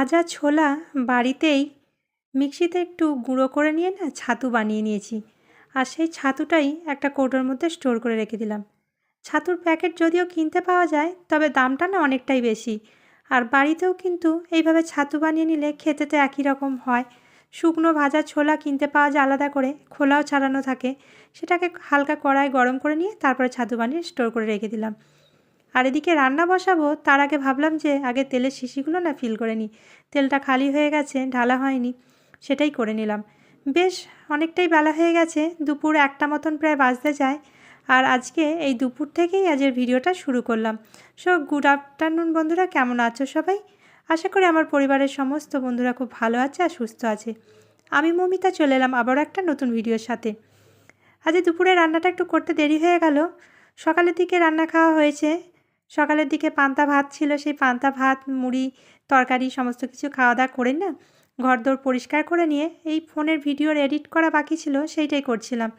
ভাজা ছোলা বাড়িতেই মিক্সিতে একটু গুঁড়ো করে নিয়ে না ছাতু বানিয়ে নিয়েছি। আর সেই ছাতুটাই একটা কৌটোর মধ্যে স্টোর করে রেখে দিলাম। ছাতুর প্যাকেট যদিও কিনতে পাওয়া যায়, তবে দামটা না অনেকটাই বেশি। আর বাড়িতেও কিন্তু এইভাবে ছাতু বানিয়ে নিলে খেতে তো একই রকম হয়। শুকনো ভাজা ছোলা কিনতে পাওয়া যায় আলাদা করে, খোলাও ছাড়ানো থাকে। সেটাকে হালকা কড়াই গরম করে নিয়ে তারপরে ছাতু বানিয়ে স্টোর করে রেখে দিলাম। আর এদিকে রান্না বসাবো, তার আগে ভাবলাম যে আগে তেলের শিশিগুলো না ফিল করে নিই। তেলটা খালি হয়ে গেছে, ঢালা হয়নি, সেটাই করে নিলাম। বেশ, অনেকটাই বেলা হয়ে গেছে, দুপুর একটা মতন প্রায় বাজতে যায়। আর আজকে এই দুপুর থেকেই আজের ভিডিওটা শুরু করলাম। সো গুড আফটারনুন বন্ধুরা, কেমন আছো সবাই? আশা করি আমার পরিবারের সমস্ত বন্ধুরা খুব ভালো আছে আর সুস্থ আছে। আমি মমিতা, চলে এলাম আবারও একটা নতুন ভিডিওর সাথে। আজ দুপুরে রান্নাটা একটু করতে দেরি হয়ে গেল। সকালের দিকে রান্না খাওয়া হয়েছে সকালের দিকে পান্তা ভাত ছিল, সেই পান্তা ভাত, মুড়ি, তরকারি, সমস্ত কিছু খাওয়া দাওয়া করে না, ঘরদোর পরিষ্কার করে নিয়ে এই ফোনের ভিডিওর এডিট করা বাকি ছিল, সেইটাই করছিলাম।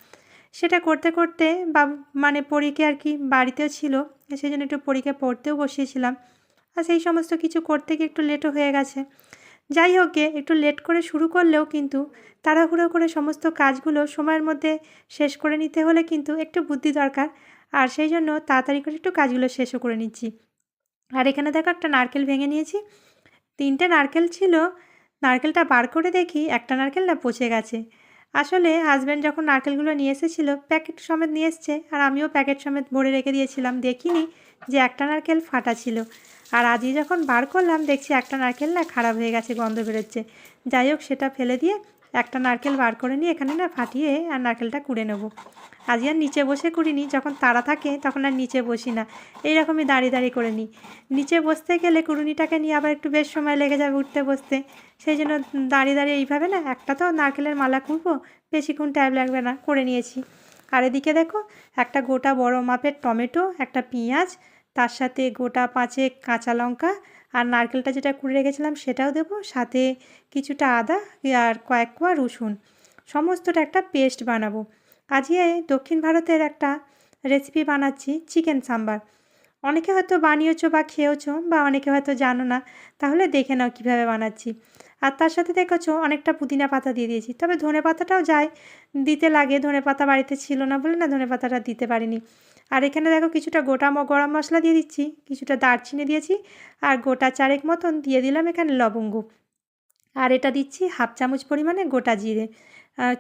সেটা করতে করতে বা মানে পরীকে আর কি বাড়িতেও ছিল সেই জন্য একটু পরীকে পড়তেও বসিয়েছিলাম। আর সেই সমস্ত কিছু করতে গিয়ে একটু লেটও হয়ে গেছে। যাই হোক একটু লেট করে শুরু করলেও কিন্তু তাড়াহুড়ো করে সমস্ত কাজগুলো সময়ের মধ্যে শেষ করে নিতে হলে কিন্তু একটু বুদ্ধি দরকার। আর সেই জন্য তাড়াতাড়ি করে একটু কাজগুলো শেষও করে নিচ্ছি। আর এখানে দেখো একটা নারকেল ভেঙে নিয়েছি। তিনটে নারকেল ছিল। নারকেলটা বার করে দেখি একটা নারকেল না পচে গেছে। আসলে হাজব্যান্ড যখন নারকেলগুলো নিয়ে এসেছিল প্যাকেট সমেত নিয়ে এসছে আর আমিও প্যাকেট সমেত ভরে রেখে দিয়েছিলাম। দেখিনি যে একটা নারকেল ফাটা ছিল। আর আজই যখন বার করলাম, দেখছি একটা নারকেল না খারাপ হয়ে গেছে, গন্ধ বেরোচ্ছে। যাই হোক, সেটা ফেলে দিয়ে একটা নারকেল বার করে নিয়ে এখানে না ফাটিয়ে আর নারকেলটা কুড়ে নেব। আজই আর নিচে বসে করিনি, যখন তাড়া থাকে তখন আর নিচে বসি না। এইরকমই দাঁড়িয়ে দাঁড়িয়ে করে নিই। নিচে বসতে গেলে কুড়ুনিটাকে নিয়ে আবার একটু বেশ সময় লেগে যাবে উঠতে বসতে। সেই জন্য দাঁড়িয়ে দাঁড়িয়ে এইভাবে না একটা তো নারকেলের মালা কুড়বো বেশিক্ষণ টাইম লাগবে না, করে নিয়েছি। আর এদিকে দেখো, একটা গোটা বড় মাপের টমেটো, একটা পেঁয়াজ, তার সাথে গোটা পাঁচেক কাঁচা লঙ্কা আর নারকেলটা যেটা কুড়ে রেখেছিলাম সেটাও দেবো, সাথে কিছুটা আদা আর কয়েক কোয়া রসুন। সমস্তটা একটা পেস্ট বানাবো। আজকে দক্ষিণ ভারতের একটা রেসিপি বানাচ্ছি, চিকেন সাম্বার। অনেকে হয়তো বানিয়েছো বা খেয়েছো বা অনেকে হয়তো জানো না, তাহলে দেখে নাও কীভাবে বানাচ্ছি। আর তার সাথে দেখেছ অনেকটা পুদিনা পাতা দিয়ে দিয়েছি, তবে ধনে পাতাটাও যায়, দিতে লাগে ধনে পাতা বাড়িতে ছিল না বলে না ধনে পাতাটা দিতে পারিনি। আর এখানে দেখো কিছুটা গোটা গরম মশলা দিয়ে দিচ্ছি, কিছুটা দারচিনি দিয়েছি আর গোটা চারেক মতন দিয়ে দিলাম এখানে লবঙ্গ। আর এটা দিচ্ছি হাফ চামচ পরিমাণে গোটা জিরে।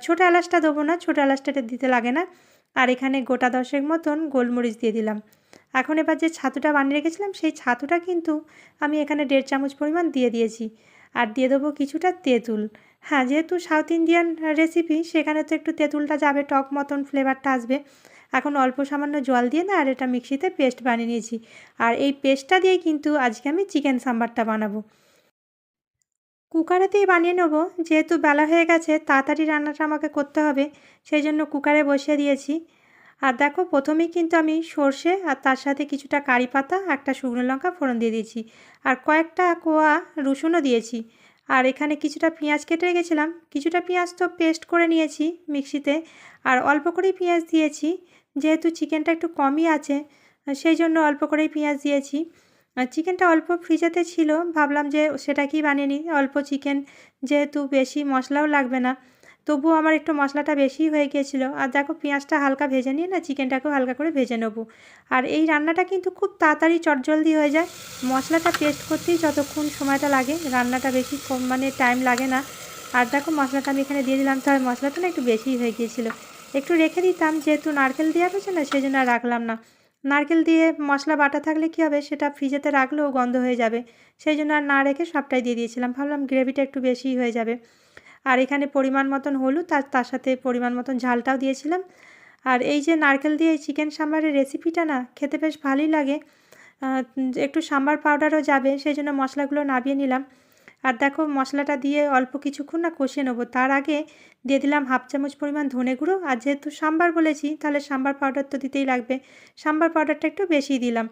ছোটো এলাচটা দেবো না, ছোটো এলাচটা দিতে লাগে না। আর এখানে গোটা দশেক মতন গোলমরিচ দিয়ে দিলাম। এখন এবার যে ছাতুটা বানিয়ে রেখেছিলাম, সেই ছাতুটা কিন্তু আমি এখানে দেড় চামচ পরিমাণ দিয়ে দিয়েছি। আর দিয়ে দেবো কিছুটা তেঁতুল। হ্যাঁ যেহেতু সাউথ ইন্ডিয়ান রেসিপি, সেখানে তো একটু তেঁতুলটা যাবে, টক মতন ফ্লেভারটা আসবে। এখন অল্প সামান্য জল দিয়ে না আর এটা মিক্সিতে পেস্ট বানিয়ে নিয়েছি। আর এই পেস্টটা দিয়েই কিন্তু আজকে আমি চিকেন সাম্বারটা বানাবো। কুকারেতেই বানিয়ে নেব। যেহেতু বেলা হয়ে গেছে, তাড়াতাড়ি রান্নাটা আমাকে করতে হবে সেই জন্য কুকারে বসিয়ে দিয়েছি। আর দেখো, প্রথমেই কিন্তু আমি সর্ষে আর তার সাথে কিছুটা কারি পাতা, একটা শুকনো লঙ্কা ফোড়ন দিয়ে দিয়েছি। আর কয়েকটা কোয়া রসুনও দিয়েছি। আর এখানে কিছুটা পেঁয়াজ কেটে রেখেছিলাম। কিছুটা পেঁয়াজ তো পেস্ট করে নিয়েছি মিক্সিতে। আর অল্প করেই পেঁয়াজ দিয়েছি। যেহেতু চিকেনটা একটু কমই আছে সেই জন্য অল্প করেই পেঁয়াজ দিয়েছি। চিকেনটা অল্প ফ্রিজেতে ছিল, ভাবলাম যে সেটাকেই বানিয়ে নিই। অল্প চিকেন যেহেতু বেশি মশলাও লাগবে না, তবুও আমার একটু মশলাটা বেশি হয়ে গিয়েছিল। আর দেখো পেঁয়াজটা হালকা ভেজে নিয়ে না, চিকেনটাকেও হালকা করে ভেজে নেব। আর এই রান্নাটা কিন্তু খুব তাড়াতাড়ি চটজলদি হয়ে যায়। মশলাটা পেস্ট করতেই যতক্ষণ সময়টা লাগে, রান্নাটা বেশি মানে টাইম লাগে না। আর দেখো মশলাটা আমি এখানে দিয়ে দিলাম তবে মশলাটা না একটু বেশি হয়ে গিয়েছিল। একটু রেখে দিতাম, যেহেতু নারকেল দেওয়া রয়েছে না সেই জন্য রাখলাম না। নারকেল দিয়ে মশলা, বাটা থাকলে কী হবে? সেটা ফ্রিজেতে রাখলেও গন্ধ হয়ে যাবে। সেই জন্য আর না রেখে সবটাই দিয়ে দিয়েছিলাম। ভাবলাম গ্রেভিটা একটু বেশি হয়ে যাবে। আর এখানে পরিমাণ মতন হলুদ তার তার সাথে পরিমাণ মতন ঝালটাও দিয়েছিলাম। আর এই যে নারকেল দিয়ে চিকেন সাম্বারের রেসিপিটা না, খেতে বেশ ভালোই লাগে। একটু সাম্বার পাউডারও যাবে সেই জন্য মশলাগুলো নাবিয়ে নিলাম। আর দেখো মশলাটা দিয়ে অল্প কিছুক্ষণ না কষিয়ে নেব। তার আগে দিয়ে দিলাম হাফ চামচ পরিমাণ ধনে গুঁড়ো। আর যেহেতু সাম্বার বলেছি, তাহলে সাম্বার পাউডার তো দিতেই লাগবে। সাম্বার পাউডারটা একটু বেশি দিলাম।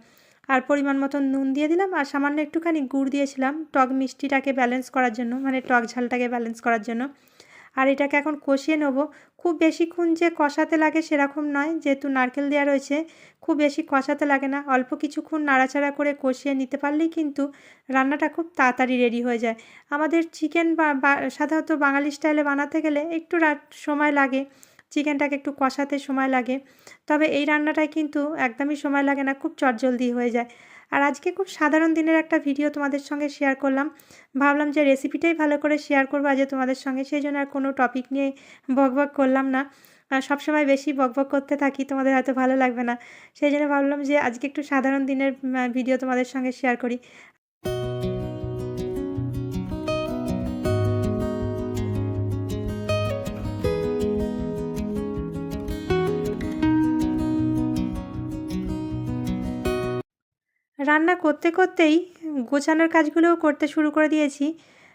আর পরিমাণ মতন নুন দিয়ে দিলাম। আর সামান্য একটুখানি গুড় দিয়েছিলাম টক মিষ্টিটাকে ব্যালেন্স করার জন্য মানে টক ঝালটাকে ব্যালেন্স করার জন্য। আর এটাকে এখন কষিয়ে নেব। খুব বেশিক্ষণ যে কষাতে লাগে সেরকম নয়। যেহেতু নারকেল দেওয়া রয়েছে, খুব বেশি কষাতে লাগে না। অল্প কিছুক্ষণ নাড়াচাড়া করে কষিয়ে নিতে পারলেই কিন্তু রান্নাটা খুব তাড়াতাড়ি রেডি হয়ে যায়। আমাদের চিকেন সাধারণত বাঙালি স্টাইলে বানাতে গেলে একটু সময় লাগে। চিকেনটাকে একটু কষাতে সময় লাগে। তবে এই রান্নাটায় কিন্তু একদমই সময় লাগে না, খুব চটজলদি হয়ে যায়। আর আজকে খুব সাধারণ দিনের একটা ভিডিও তোমাদের সঙ্গে শেয়ার করলাম। ভাবলাম যে রেসিপিটাই ভালো করে শেয়ার করব আজ তোমাদের সঙ্গে, সেই জন্য আর কোনো টপিক নিয়ে বক বক করলাম না। সবসময় বেশি বক বক করতে থাকি, তোমাদের হয়তো ভালো লাগবে না। সেই জন্য ভাবলাম যে আজকে একটু সাধারণ দিনের ভিডিও তোমাদের সঙ্গে শেয়ার করি। রান্না করতে করতেই গোছানোর কাজগুলোও করতে শুরু করে দিয়েছি।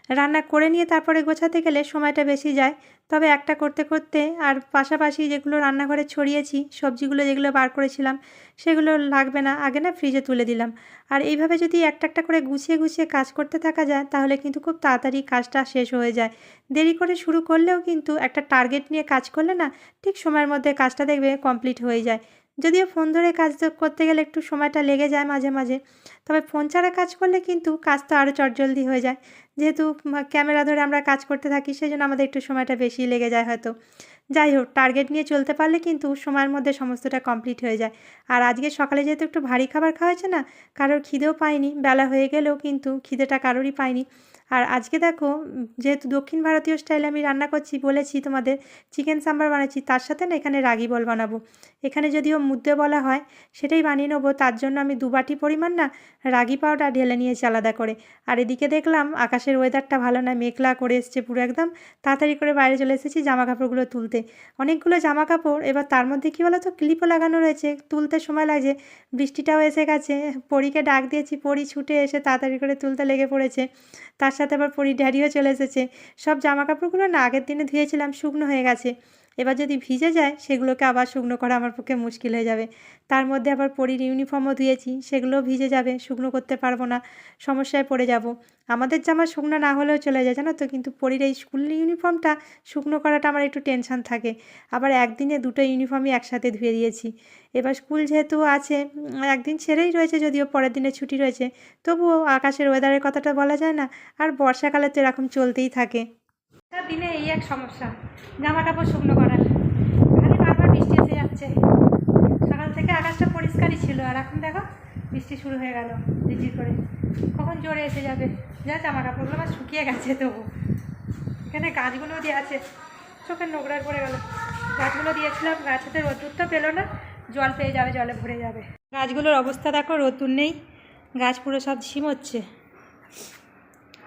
রান্না করে নিয়ে তারপরে গোছাতে গেলে সময়টা বেশি যায়। তবে একটা করতে করতে আর পাশাপাশি যেগুলো রান্নাঘরে ছড়িয়েছি, সবজিগুলো যেগুলো বার করেছিলাম, সেগুলো লাগবে না, আগে না ফ্রিজে তুলে দিলাম। আর এইভাবে যদি একটা একটা করে গুছিয়ে গুছিয়ে কাজ করতে থাকা যায়, তাহলে কিন্তু খুব তাড়াতাড়ি কাজটা শেষ হয়ে যায়। দেরি করে শুরু করলেও কিন্তু একটা টার্গেট নিয়ে কাজ করলে না, ঠিক সময়ের মধ্যে কাজটা দেখবে কমপ্লিট হয়ে যায়। যদিও ফোন ধরে কাজ করতে গেলে একটু সময়টা লেগে যায় মাঝে মাঝে। তবে ফোন ছাড়া কাজ করলে কিন্তু কাজ তো আরও চটজলদি হয়ে যায়। যেহেতু ক্যামেরা ধরে আমরা কাজ করতে থাকি সেই জন্য আমাদের একটু সময়টা বেশি লেগে যায় হয়তো। যাই হোক টার্গেট নিয়ে চলতে পারলে কিন্তু সময়ের মধ্যে সমস্তটা কমপ্লিট হয়ে যায়। আর আজকে সকালে যেহেতু একটু ভারী খাবার খাওয়াচ্ছে না, কারোর খিদেও পাইনি, বেলা হয়ে গেলেও কিন্তু খিদেটা কারোরই পাইনি। আর আজকে দেখো, যেহেতু দক্ষিণ ভারতীয় স্টাইলে আমি রান্না করছি, বলেছি তোমাদের চিকেন সাম্বার বানাচ্ছি, তার সাথে না এখানে রাগি বল বানাবো। এখানে যদিও মুদ্দে বলা হয়, সেটাই বানিয়ে নেব, তার জন্য আমি দু বাটি পরিমাণ না রাগি পাউডার ঢেলে নিয়েছি আলাদা করে। আর এদিকে দেখলাম, আকাশের ওয়েদারটা ভালো না, মেঘলা করে এসছে পুরো একদম। তাড়াতাড়ি করে বাইরে চলে এসেছি জামা কাপড়গুলো তুলতে অনেকগুলো জামা কাপড় এবার তার মধ্যে কী বলো তো ক্লিপও লাগানো রয়েছে। তুলতে সময় লাগছে। বৃষ্টিটাও এসে গেছে। পরীকে ডাক দিয়েছি। পরি ছুটে এসে তাড়াতাড়ি করে তুলতে লেগে পড়েছে। তার সাথে আবার পরির ড্যাডিও চলে এসেছে। সব জামা কাপড়গুলো না আগের দিনে ধুয়েছিলাম। শুকনো হয়ে গেছে। এবার যদি ভিজে যায়, সেগুলোকে আবার শুকনো করা আমার পক্ষে মুশকিল হয়ে যাবে। তার মধ্যে আবার পরীর ইউনিফর্মও ধুয়েছি, সেগুলোও ভিজে যাবে, শুকনো করতে পারব না, সমস্যায় পড়ে যাব। আমাদের জামা শুকনো না হলেও চলে যায়, জানো তো? কিন্তু পরির এই স্কুল ইউনিফর্মটা শুকনো করাটা আমার একটু টেনশান থাকে। আবার একদিনে দুটো ইউনিফর্মই একসাথে ধুয়ে দিয়েছি। এবার স্কুল যেহেতু আছে, একদিন ছেড়েই রয়েছে, যদিও পরের দিনে ছুটি রয়েছে। তবুও আকাশের ওয়েদারের কথাটা বলা যায় না, আর বর্ষাকালে তো এরকম চলতেই থাকে। দিনে এই এক সমস্যা। জামা কাপড় শুকনো করার। খালি বারবার বৃষ্টি এসে যাচ্ছে। সকাল থেকে আকাশটা পরিষ্কারই ছিল, আর এখন দেখো বৃষ্টি শুরু হয়ে গেল ঝিঝির করে। কখন জোরে এসে যাবে? যা জামা কাপড়গুলো আমার শুকিয়ে গেছে তবু। এখানে গাছগুলো দিয়ে আছে। চোখের নোংরার পড়ে গেল। গাছগুলো দিয়েছিলাম, গাছেতে রোদ্দুর তো পেল না, জল পেয়ে যাবে, জলে ভরে যাবে। গাছগুলোর অবস্থা দেখো, রোদ্দুর নেই। গাছ পুরো সব ঝিমোচ্ছে।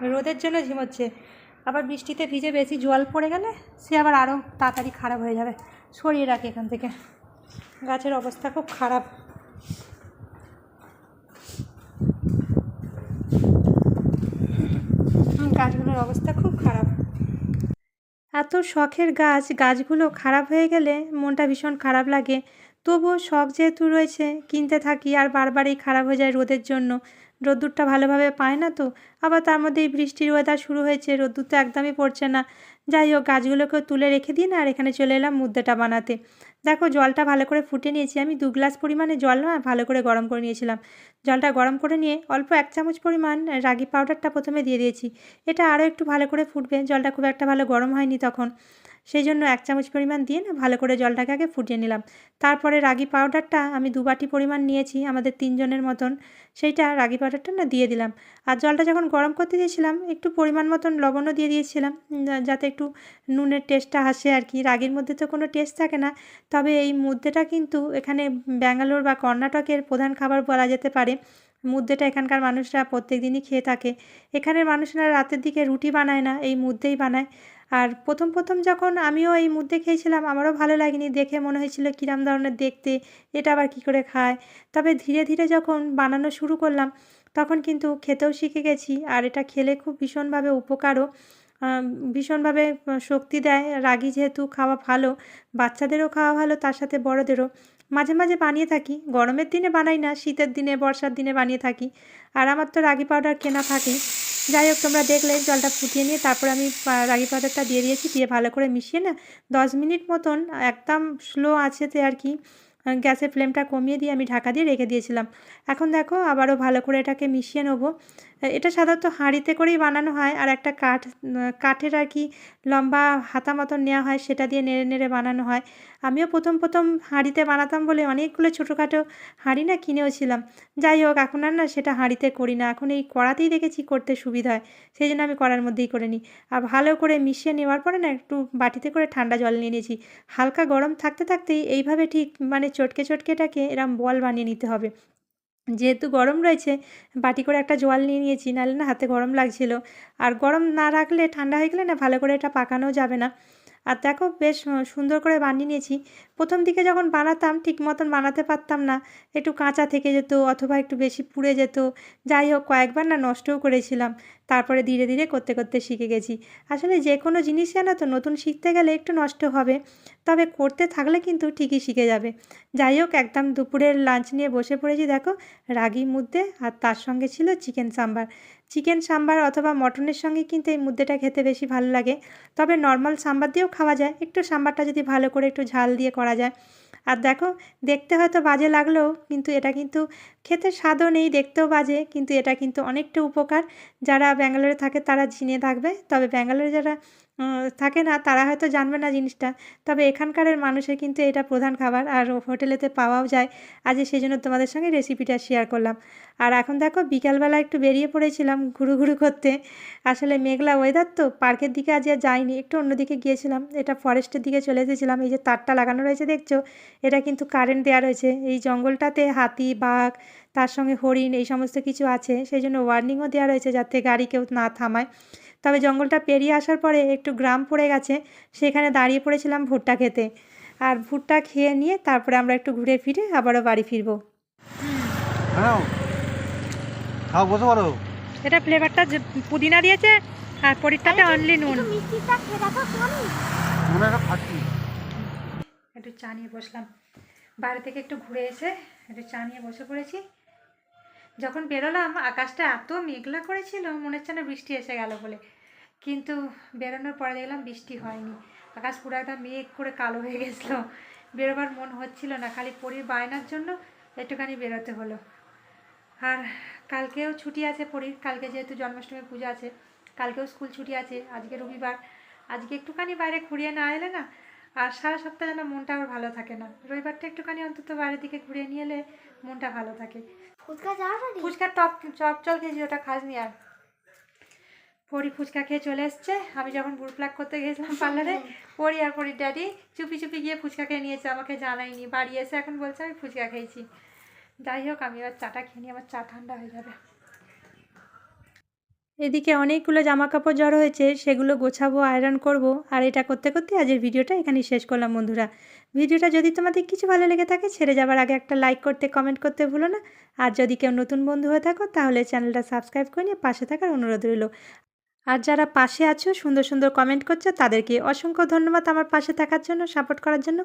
রোদের জন্য ঝিমোচ্ছে। আবার বৃষ্টিতে ভিজে বেশি জল পড়ে গেলে সে আবার আরও তাড়াতাড়ি খারাপ হয়ে যাবে। সরিয়ে রাখি এখান থেকে। গাছের অবস্থা খুব খারাপ। গাছগুলোর অবস্থা খুব খারাপ। এত শখের গাছ, গাছগুলো খারাপ হয়ে গেলে মনটা ভীষণ খারাপ লাগে। তবুও শখ যেহেতু রয়েছে, কিনতে থাকি আর বারবারই খারাপ হয়ে যায় রোদের জন্য। রোদ্দুরটা ভালোভাবে পায় না তো? আবার তার মধ্যে এই বৃষ্টির ওয়েদার শুরু হয়েছে, রোদ্দুর তো একদমই পড়ছে না। যাই হোক, গাছগুলোকেও তুলে রেখে দিন আর এখানে চলে এলাম মুদ্দেটা বানাতে। দেখো, জলটা ভালো করে ফুটে নিয়েছি। আমি দু গ্লাস পরিমাণে জল না ভালো করে গরম করে নিয়েছিলাম। জলটা গরম করে নিয়ে অল্প এক চামচ পরিমাণ রাগি পাউডারটা প্রথমে দিয়ে দিয়েছি। এটা আরও একটু ভালো করে ফুটবে। জলটা খুব একটা ভালো গরম হয়নি তখন। সেই জন্য এক চামচ পরিমাণ দিয়ে না ভালো করে জলটাকে আগে ফুটিয়ে নিলাম। তারপরে রাগি পাউডারটা আমি দু বাটি পরিমাণ নিয়েছি, আমাদের তিনজনের মতন। সেইটা রাগি পাউডারটা না দিয়ে দিলাম। আর জলটা যখন গরম করতে দিয়েছিলাম, একটু পরিমাণ মতন লবণও দিয়ে দিয়েছিলাম যাতে একটু নুনের টেস্টটা আসে আর কি। রাগির মধ্যে তো কোনো টেস্ট থাকে না, তবে এই মুদ্দেটা কিন্তু এখানে ব্যাঙ্গালোর বা কর্ণাটকের প্রধান খাবার বলা যেতে পারে। মুদ্দেটা এখানকার মানুষরা প্রত্যেক দিনই খেয়ে থাকে। এখানের মানুষরা রাতের দিকে রুটি বানায় না, এই মুদ্দেই বানায়। আর প্রথম প্রথম যখন আমিও এই মুদ্দে খেয়েছিলাম, আমারও ভালো লাগেনি। দেখে মনে হয়েছিল কিরাম ধরনের দেখতে, এটা আবার কী করে খায়? তবে ধীরে ধীরে যখন বানানো শুরু করলাম, তখন কিন্তু খেতেও শিখে গেছি। আর এটা খেলে খুব ভীষণভাবে উপকারও ভীষণভাবে শক্তি দেয়। রাগি যেহেতু খাওয়া ভালো, বাচ্চাদেরও খাওয়া ভালো, তার সাথে বড়দেরও। মাঝে মাঝে বানিয়ে থাকি। গরমের দিনে বানাই না, শীতের দিনে, বর্ষার দিনে বানিয়ে থাকি। আর আমার তো রাগি পাউডার কেনা থাকে। যাই হোক, তোমরা দেখলে, জলটা ফুটিয়ে নিয়ে তারপরে আমি রাগি পাউডারটা দিয়ে দিয়েছি, দিয়ে ভালো করে মিশিয়ে না, দশ মিনিট মতন, একদম স্লো আছেতে আর কি। গ্যাসের ফ্লেমটা কমিয়ে দিয়ে আমি ঢাকা দিয়ে রেখে দিয়েছিলাম। এখন দেখো আবারও ভালো করে এটাকে মিশিয়ে নেব। এটা সাধারণত হাঁড়িতে করেই বানানো হয় আর একটা কাঠ কাঠের আর কি লম্বা হাতা মতন নেওয়া হয় সেটা দিয়ে নেড়ে নেড়ে বানানো হয়। আমিও প্রথম প্রথম হাঁড়িতে বানাতাম বলে অনেকগুলো ছোটোখাটো হাঁড়ি না কিনেওছিলাম। যাই হোক, এখন আর না সেটা হাঁড়িতে করি না। এখন এই কড়াতেই দেখেছি করতে সুবিধা হয়। সেই জন্য আমি কড়ার মধ্যেই করে নিই। আর ভালো করে মিশিয়ে নেওয়ার পরে না একটু বাটিতে করে ঠান্ডা জল নিয়ে নিয়েছি। হালকা গরম থাকতে থাকতেই এইভাবে ঠিক মানে চটকে চটকে এটাকে এরম বল বানিয়ে নিতে হবে। যেহেতু গরম রয়েছে, বাটি করে একটা জল নিয়ে নিয়েছি, নাহলে না হাতে গরম লাগছিল। আর গরম না রাখলে, ঠান্ডা হয়ে গেলে না ভালো করে এটা পাকানো যাবে না। আর দেখো বেশ সুন্দর করে বানিয়ে নিয়েছি। প্রথম দিকে যখন বানাতাম, ঠিক মতন বানাতে পারতাম না। একটু কাঁচা থেকে যেত অথবা একটু বেশি পুড়ে যেত। যাই হোক, কয়েকবার না নষ্টও করেছিলাম। তারপরে ধীরে ধীরে করতে করতে শিখে গেছি। আসলে যে কোনো জিনিস জানো তো, নতুন শিখতে গেলে একটু নষ্ট হবে। তবে করতে থাকলে কিন্তু ঠিকই শিখে যাবে। যাই হোক, একদম দুপুরের লাঞ্চ নিয়ে বসে পড়েছি দেখো। রাগি মুদ্দে আর তার সঙ্গে ছিল চিকেন সাম্বার চিকেন সাম্বার অথবা মটনের সঙ্গে কিন্তু এই মুদ্দেটা খেতে বেশি ভালো লাগে। তবে নর্মাল সাম্বার দিয়েও খাওয়া যায়। একটু সাম্বারটা যদি ভালো করে একটু ঝাল দিয়ে করা যায়। আর দেখো, দেখতে হয়তো বাজে লাগলেও কিন্তু এটা কিন্তু খেতে স্বাদও নেই, দেখতেও বাজে, কিন্তু এটা কিন্তু অনেকটা উপকার। যারা ব্যাঙ্গালোরে থাকে তারা চিনে থাকবে, তবে ব্যাঙ্গালোরে যারা থাকে না তারা হয়তো জানবে না জিনিসটা। তবে এখানকারের মানুষের কিন্তু এটা প্রধান খাবার, আর হোটেলেতে পাওয়াও যায়। আজ সেই জন্য তোমাদের সঙ্গে রেসিপিটা শেয়ার করলাম। আর এখন দেখো, বিকালবেলা একটু বেরিয়ে পড়েছিলাম ঘুরু ঘুরু করতে। আসলে মেঘলা ওয়েদার তো, পার্কের দিকে আজ আর যাইনি, একটু অন্যদিকে গিয়েছিলাম। এটা ফরেস্টের দিকে চলে এসেছিলাম, এই যে তারটা লাগানো রয়েছে দেখছ? এটা কিন্তু কারেন্ট দেওয়া রয়েছে। এই জঙ্গলটাতে হাতি, বাঘ তার সঙ্গে হরিণ এই সমস্ত কিছু আছে সেই জন্য ওয়ার্নিংও দেওয়া রয়েছে যাতে গাড়ি কেউ না থামায়। তবে জঙ্গলটা পেরিয়ে আসার পরে একটু গ্রাম পড়ে গেছে সেখানে দাঁড়িয়ে পড়েছিলাম ভুট্টা খেতে। আর ভুট্টা খেয়ে নিয়ে তারপরে আমরা একটু ঘুরে ফিরে আবারও বাড়ি ফিরবো। হ্যাঁ খাও বসে পারো এটা ফ্লেভারটা পুদিনা দিয়েছে আর পরিরটাতে অনলি নুন। একটু চা নিয়ে বসলাম। বাইরে থেকে একটু ঘুরে এসে একটু চা নিয়ে বসে পড়েছি। যখন বেরোলাম, আকাশটা এত মেঘলা করেছিল, মনে হচ্ছে না বৃষ্টি এসে গেল বলে। কিন্তু বেরোনোর পরে দেখলাম বৃষ্টি হয়নি। আকাশ পুরো একদম মেঘ করে কালো হয়ে গেছিল। বেরোবার মন হচ্ছিল না, খালি পরির বায়নার জন্য একটুখানি বেরোতে হলো। আর কালকেও ছুটি আছে পরীর, কালকে যেহেতু জন্মাষ্টমী পূজা আছে, কালকেও স্কুল ছুটি আছে, আজকে রবিবার। আজকে একটুখানি বাইরে ঘুরিয়ে না এলে না আর সারা সপ্তাহে যেন মনটা আবার ভালো থাকে না। রবিবারটা একটুখানি অন্তত বাইরের দিকে ঘুরে নিয়ে এলে মনটা ভালো থাকে। ফুচকা টপ চপ চল খেয়েছি ওটা খাসনি আর। পরি ফুচকা খেয়ে চলে এসছে। আমি যখন বুট প্লাক করতে গেছিলাম পার্লারে পরি আর পরির ড্যাডি চুপি চুপি গিয়ে ফুচকা খেয়ে নিয়েছে আমাকে জানাইনি বাড়ি এসে এখন বলছে আমি ফুচকা খেয়েছি। যাই হোক আমি এবার চাটা খেয়ে নিই আমার চা ঠান্ডা হয়ে যাবে। এদিকে অনেকগুলো জামা কাপড় জড়ো হয়েছে, সেগুলো গোছাবো, আয়রন করব। আর এটা করতে করতে আজকের ভিডিওটা এখানেই শেষ করলাম, বন্ধুরা। ভিডিওটা যদি তোমাদের কিছু ভালো লেগে থাকে, ছেড়ে যাবার আগে একটা লাইক করতে কমেন্ট করতে ভুলো না। আর যদি কেউ নতুন বন্ধু হয়ে থাকো, তাহলে চ্যানেলটা সাবস্ক্রাইব করে নিয়ে পাশে থাকার অনুরোধ রইল। আর যারা পাশে আছো, সুন্দর সুন্দর কমেন্ট করছ, তাদেরকে অসংখ্য ধন্যবাদ আমার পাশে থাকার জন্য সাপোর্ট করার জন্য।